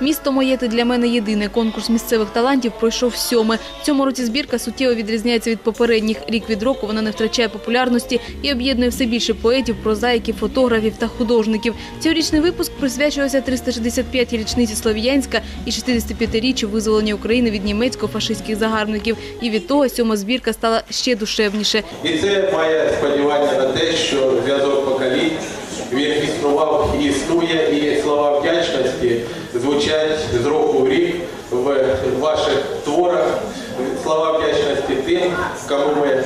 Місто моє ти для мене єдине. Конкурс місцевих талантів пройшов сьоме. В цьому році збірка суттєво відрізняється від попередніх. Рік від року вона не втрачає популярності і об'єднує все більше поетів, прозаїків, фотографів та художників. Цьогорічний випуск присвячувався 365-й річниці Слов'янська і 65-річчю визволення України від німецько-фашистських загарбників. І від того сьома збірка стала ще душевніше. І це має сподівання на те, що зв'язок він існував і існує, і слова вдячності звучать з року в рік в ваших творах. Слова вдячності тим, кому ми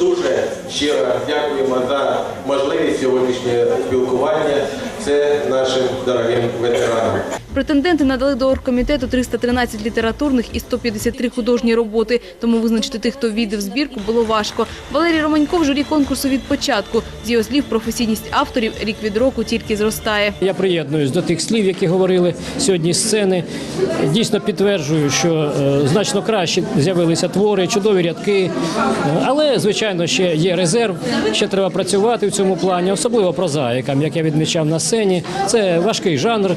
дуже щиро дякуємо за можливість сьогоднішнього спілкування. Це нашим дорогим ветеранам. Претенденти надали до оргкомітету 313 літературних і 153 художні роботи, тому визначити тих, хто війде в збірку, було важко. Валерій Романько в журі конкурсу від початку. З його слів, професійність авторів рік від року тільки зростає. Я приєднуюсь до тих слів, які говорили сьогодні сцени. Дійсно підтверджую, що е, значно краще з'явилися твори, чудові рядки. Але, звичайно, ще є резерв. Ще треба працювати в цьому плані, особливо прозаїкам, як я відмічав на сцені. Це важкий жанр.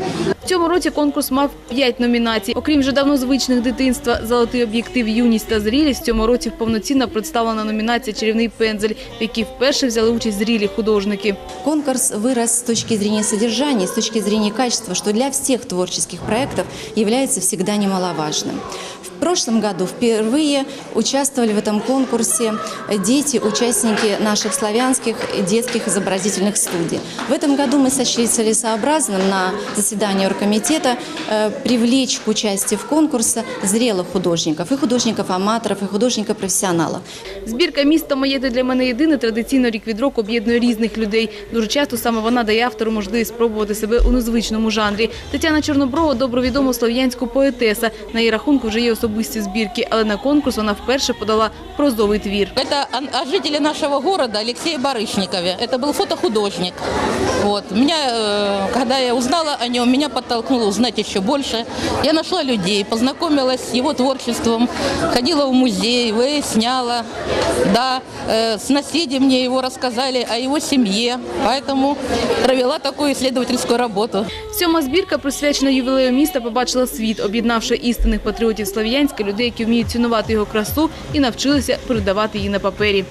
Цьому році конкурс мав п'ять номінацій. Окрім вже давно звичних дитинства, золотий об'єктив, юність та зрілість. Цьому році повноцінно представлена номінація Чарівний пензель, в якій вперше взяли участь зрілі художники. Конкурс вырос с точки зрения содержания, с точки зрения качества, что для всех творческих проектов является всегда немаловажным. В прошлом году впервые участвовали в этом конкурсе дети, участники наших славянских детских изобразительных студий. В этом году мы сочли целесообразным на заседании оргкомитета э, привлечь к участию в конкурсе зрелых художников, и художников-аматоров, и художников-профессионалов. Збірка «Місто моє ти для мене єдине» традиційно рік від року об'єднує різних людей. Дуже часто саме вона дає автору можливість спробувати себе у незвичному жанрі. Тетяна Чорноброва добре відома слов'янську поетеса. На її рахунку вже є особисті збірки, але на конкурс вона вперше подала прозовий твір. Это о, о жителе нашего города Алексее Барышникове. Это был фотохудожник. Вот. Меня, э, когда я узнала о нем, меня подтолкнуло узнать еще больше. Я нашла людей, познакомилась с его творчеством, ходила в музей, выясняла. Да, э, с наследием мне его рассказали о его семье, поэтому провела такую исследовательскую работу. Сьома збірка, присвячена ювілею міста, побачила світ, об'єднавши істинних патріотів Слов'янська, людей, які вміють цінувати його красу і навчилися передавати її на папері.